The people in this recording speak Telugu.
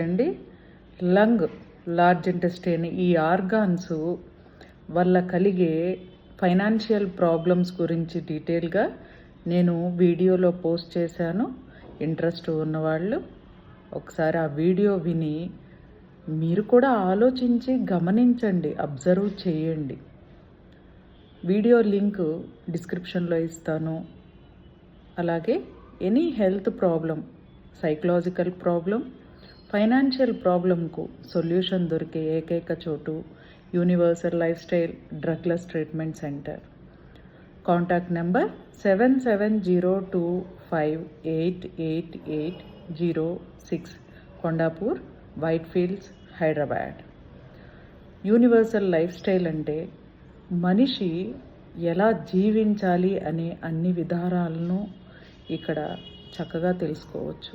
అండి లంగ్ లార్జ్ ఇంటెస్టైన్ ఈ ఆర్గాన్స్ వల్ల కలిగే ఫైనాన్షియల్ ప్రాబ్లమ్స్ గురించి డీటెయిల్గా నేను వీడియోలో పోస్ట్ చేశాను. ఇంట్రెస్ట్ ఉన్నవాళ్ళు ఒకసారి ఆ వీడియో విని మీరు కూడా ఆలోచించి గమనించండి అబ్జర్వ్ చేయండి. వీడియో లింక్ డిస్క్రిప్షన్లో ఇస్తాను. అలాగే any health problem psychological problem financial ప్రాబ్లంకు solution దొరికే ఏకైక చోటు universal life style drugless treatment centre. Contact number seven seven zero two five eight eight eight zero six Kondapur Whitefields Hyderabad. Universal life style అంటే మనిషి ఎలా జీవించాలి అనే అన్ని విధానాలను ఇక్కడ చక్కగా తెలుసుకోవచ్చు.